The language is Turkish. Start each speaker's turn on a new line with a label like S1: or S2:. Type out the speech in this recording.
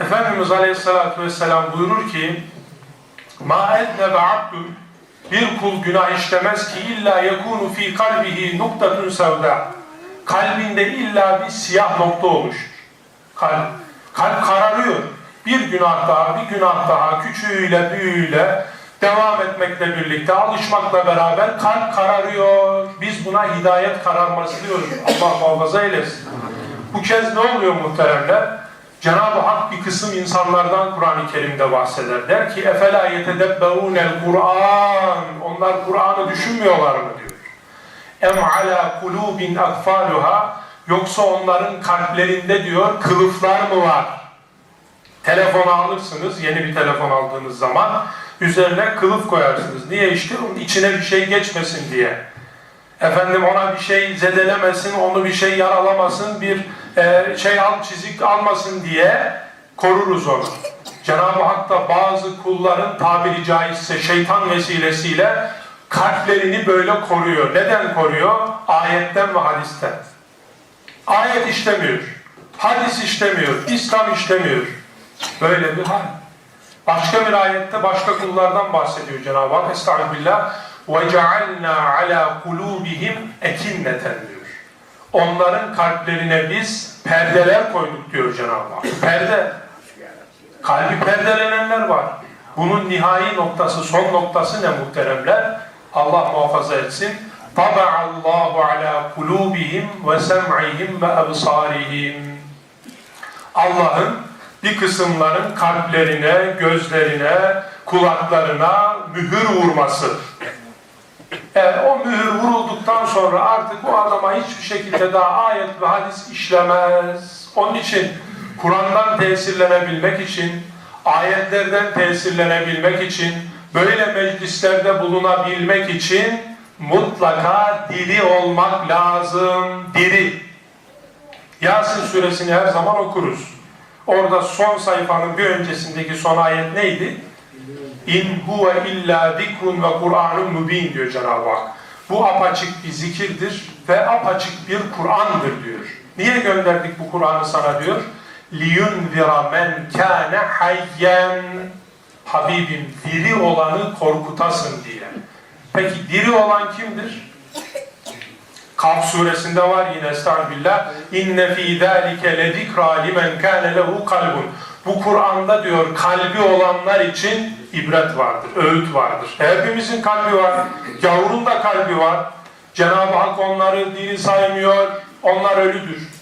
S1: Efendimiz Aleyhisselatü Vesselam buyurur ki Ma ednebe abdun bir kul günah işlemez ki illa yekunu fi kalbihi nuktatun sevda kalbinde illa bir siyah nokta oluşur. Kalp, kalp kararıyor. Bir günah daha, bir günah daha küçüğüyle, büyüğüyle devam etmekle birlikte, alışmakla beraber kalp kararıyor. Biz buna hidayet kararması diyoruz. Allah muhafaza eylesin. Bu kez ne oluyor muhteremler? Cenab-ı Hak bir kısım insanlardan Kur'an-ı Kerim'de bahseder. Der ki efela yetedebbeunel Kur'an. Onlar Kur'an'ı düşünmüyorlar mı diyor. Em ala kulubin akfaluha yoksa onların kalplerinde diyor kılıflar mı var? Telefonu alırsınız, yeni bir telefon aldığınız zaman üzerine kılıf koyarsınız. Niye işte onun içine bir şey geçmesin diye. Efendim ona bir şey zedelemesin, onu bir şey yaralamasın, bir e, şey al, çizik almasın diye koruruz onu. Cenab-ı Hak da bazı kulların tabiri caizse şeytan vesilesiyle kalplerini böyle koruyor. Neden koruyor? Ayetten ve hadisten. Ayet işlemiyor. Hadis işlemiyor. İslam işlemiyor. Böyle bir hal. Başka bir ayette başka kullardan bahsediyor Cenab-ı Hak. Estağfirullah. وَجَعَلْنَا عَلَى قُلُوبِهِمْ اَكِنَّةً diyor. onların kalplerine biz perdeler koyduk diyor Cenab-ı Hak. Perde. Kalbi perdelenenler var. Bunun nihai noktası, son noktası ne muhteremler? Allah muhafaza etsin. Allahu ala kulubihim ve sem'ihim ve absarihim. Allah'ın bir kısımların kalplerine, gözlerine, kulaklarına mühür vurması. E, o mühür vurulduktan sonra artık bu adam hiçbir şekilde daha ayet ve hadis işlemez. Onun için Kur'an'dan tesirlenebilmek için, ayetlerden tesirlenebilmek için, böyle meclislerde bulunabilmek için mutlaka diri olmak lazım. Diri. Yasin suresini her zaman okuruz. Orada son sayfanın bir öncesindeki son ayet neydi? İn huve illa zikrun ve Kur'anun mübin diyor Cenab-ı Hak. Bu apaçık bir zikirdir ve apaçık bir Kur'an'dır diyor. Niye gönderdik bu Kur'an'ı sana diyor? لِيُنْذِرَ مَنْ كَانَ حَيًّا Habibim diri olanı korkutasın diye. Peki diri olan kimdir? Kaf suresinde var yine estağfirullah. İnne fî zâlike ledikra limen kâne lehu kalbun. Bu Kur'an'da diyor kalbi olanlar için ibret vardır, öğüt vardır. Hepimizin kalbi var. Gavurun da kalbi var. Cenab-ı Hak onları diri saymıyor. Onlar ölüdür.